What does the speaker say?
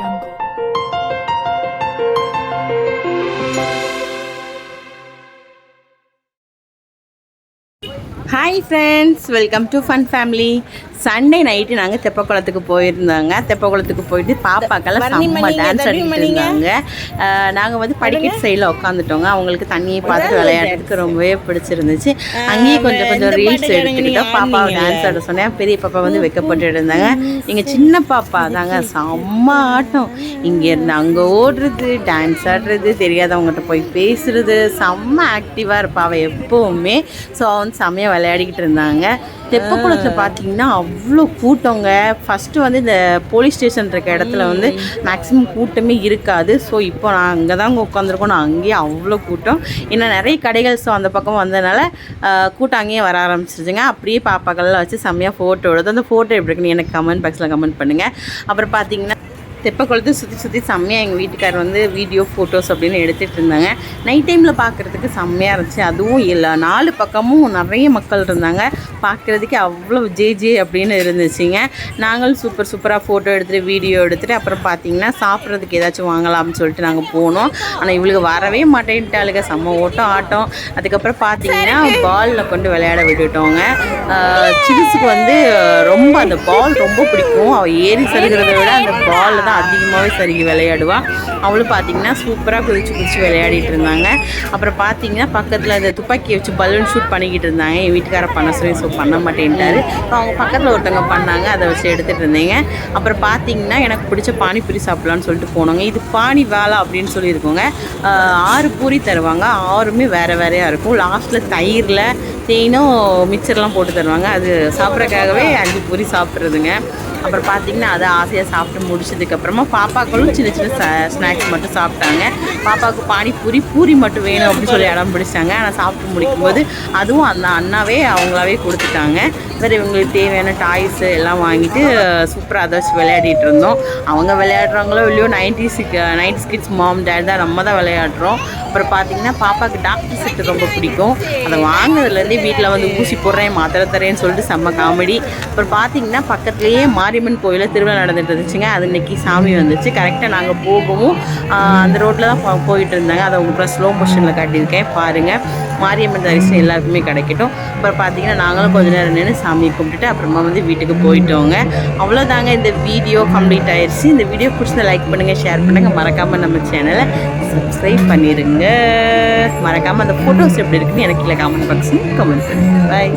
jungle. Hi friends welcome to fun family Sunday night நாங்கள் தெப்பக்குளத்துக்கு போயிருந்தாங்க. தெப்பக்குளத்துக்கு போயிட்டு பாப்பாக்கெல்லாம் செம்ம டான்ஸ் ஆடிட்டு இருந்தாங்க நாங்கள் வந்து படிக்கட்டு சைடில் உட்காந்துட்டோங்க அவங்களுக்கு தண்ணியை பார்த்து விளையாடுறதுக்கு ரொம்பவே பிடிச்சிருந்துச்சு. அங்கேயே கொஞ்சம் கொஞ்சம் ரீல்ஸ் எடுத்துக்கிட்டோம் பாப்பாவை டான்ஸ் ஆட சொன்னேன். பெரிய பாப்பா வந்து வைக்கப்பட்டு இருந்தாங்க. எங்கள் சின்ன பாப்பா தாங்க. செம்ம ஆட்டம். இங்கேருந்து அங்கே ஓடுறது டான்ஸ் ஆடுறது தெரியாதவங்ககிட்ட போய் பேசுறது. செம்ம ஆக்டிவாக இருப்பா. அவள் எப்போவுமே. ஸோ அவன் செம்மையாக விளையாடிக்கிட்டு இருந்தாங்க. தெப்பக்குளத்தில் பார்த்தீங்கன்னா அவ்வளோ கூட்டங்க. ஃபஸ்ட்டு வந்து இந்த போலீஸ் ஸ்டேஷன் இருக்க இடத்துல வந்து மேக்ஸிமம் கூட்டமே இருக்காது. ஸோ இப்போ நான் அங்கே தான் உட்காந்துருக்கோம் நான் அங்கேயே அவ்வளோ கூட்டம். இன்னும் நிறைய கடைகள் ஸோ அந்த பக்கம் வந்ததுனால கூட்டம் அங்கேயே வர ஆரம்பிச்சிருச்சுங்க. அப்படியே பாப்பாக்கள்லாம் வச்சு செம்மையாக ஃபோட்டோ எடுத்து அந்த ஃபோட்டோ எப்படி இருக்குன்னு எனக்கு கமெண்ட் பாக்ஸில் கமெண்ட் பண்ணுங்கள் அப்புறம் பார்த்தீங்கன்னா தெப்பக்குளத்தை சுற்றி சுற்றி செம்மையாக எங்கள் வீட்டுக்கார் வந்து வீடியோ ஃபோட்டோஸ் அப்படின்னு எடுத்துகிட்டு இருந்தாங்க. நைட் டைமில் பார்க்குறதுக்கு செம்மையாக இருந்துச்சு. அதுவும் இல்லை நாலு பக்கமும் நிறைய மக்கள் இருந்தாங்க. பார்க்குறதுக்கு அவ்வளோ ஜே ஜே அப்படின்னு இருந்துச்சுங்க. நாங்களும் சூப்பர் சூப்பராக ஃபோட்டோ எடுத்துகிட்டு வீடியோ எடுத்துகிட்டு அப்புறம் பார்த்தீங்கன்னா சாப்பிட்றதுக்கு ஏதாச்சும் வாங்கலாம்னு சொல்லிட்டு நாங்கள் போனோம். ஆனால் இவளுக்கு வரவே மாட்டேன்ட்டாளுங்க. செம்ம ஓட்டம் ஆட்டம். அதுக்கப்புறம் பார்த்தீங்கன்னா பாலில் கொண்டு விளையாட விட்டுட்டோங்க. சிகிச்சுக்கு வந்து ரொம்ப அந்த பால் ரொம்ப பிடிக்கும். அவள் ஏறி சருகிறத விட அந்த பாலில் தான் அதிகமாகவே சருகி விளையாடுவாள் அவளும் பார்த்தீங்கன்னா சூப்பராக குதிச்சு குதிச்சு விளையாடிட்டு இருந்தாங்க. அப்புறம் பார்த்தீங்கன்னா பக்கத்தில் அந்த துப்பாக்கியை வச்சு பலூன் ஷூட் பண்ணிக்கிட்டு இருந்தாங்க. என் வீட்டுக்கார பண்ண சொல்லி ஸோ பண்ண மாட்டேன்ட்டாரு. அவங்க பக்கத்தில் ஒருத்தவங்க பண்ணாங்க. அதை வச்சு எடுத்துகிட்டு இருந்தீங்க. அப்புறம் பார்த்தீங்கன்னா எனக்கு பிடிச்ச பானிபூரி சாப்பிட்லான்னு சொல்லிட்டு போனோங்க. இது பானி வேலை அப்படின்னு சொல்லியிருக்கோங்க. ஆறு பூரி தருவாங்க. ஆறுமே வேறு வேறையாக இருக்கும். லாஸ்ட்டில் தயிரில் தேனும் மிச்சர்லாம் போட்டு தருவாங்க. அது சாப்பிட்றக்காகவே அஞ்சு பூரி சாப்பிட்றதுங்க. அப்புறம் பார்த்தீங்கன்னா அதை ஆசையாக சாப்பிட்டு முடிச்சதுக்கப்புறமா பாப்பாக்களும் சின்ன சின்ன ஸ்நாக்ஸ் மட்டும் சாப்பிட்டாங்க. பாப்பாவுக்கு பானிபூரி பூரி மட்டும் வேணும் அப்படின்னு சொல்லி இடம் பிடிச்சாங்க ஆனால் சாப்பிட்டு முடிக்கும்போது அதுவும் அந்த அண்ணாவே அவங்களாவே கொடுத்துட்டாங்க. வேறு இவங்களுக்கு தேவையான டாய்ஸு எல்லாம் வாங்கிட்டு சூப்பராக அதை வச்சு விளையாடிட்டு இருந்தோம். அவங்க விளையாடுறாங்களோ இல்லையோ ninety six ninety kids mom dad தான் நம்ம தான் விளையாடுறோம். அப்புறம் பார்த்தீங்கன்னா பாப்பாவுக்கு டாக்டர் செட்டு ரொம்ப பிடிக்கும். அதை வாங்கினதுலேருந்தே வீட்டில் வந்து ஊசி போடுறேன் மாத்திரை தரேன்னு சொல்லிட்டு செம்ம காமெடி அப்புறம் பார்த்தீங்கன்னா பக்கத்துலேயே மாரியம்மன் கோயிலில் திருவிழா நடந்துட்டு இருந்துச்சுங்க. அது இன்றைக்கி சாமி வந்துச்சு. கரெக்டாக நாங்கள் போகவும் அந்த ரோட்டில் தான் போயிட்டு இருந்தாங்க. அதை உங்களுக்கு ஸ்லோ மோஷனில் காட்டியிருக்கேன். பாருங்கள் மாரியம்மன் தரிசனம் எல்லாருக்குமே கிடைக்கட்டும். அப்புறம் பார்த்தீங்கன்னா நாங்களும் கொஞ்ச நேரம் நின்று சாமியை கும்பிட்டுட்டு அப்புறமா வந்து வீட்டுக்கு போயிட்டோங்க. அவ்வளோதாங்க இந்த வீடியோ கம்ப்ளீட் ஆயிடுச்சு இந்த வீடியோ பிடிச்சதை லைக் பண்ணுங்கள் ஷேர் பண்ணுங்கள் மறக்காமல் நம்ம சேனலை சப்ஸ்கிரைப் பண்ணிடுங்க மறக்காமல் அந்த ஃபோட்டோஸ் எப்படி இருக்குன்னு எனக்கு கீழே காமெண்ட் பாக்ஸ் கமெண்ட் பண்ணுங்கள் பாய்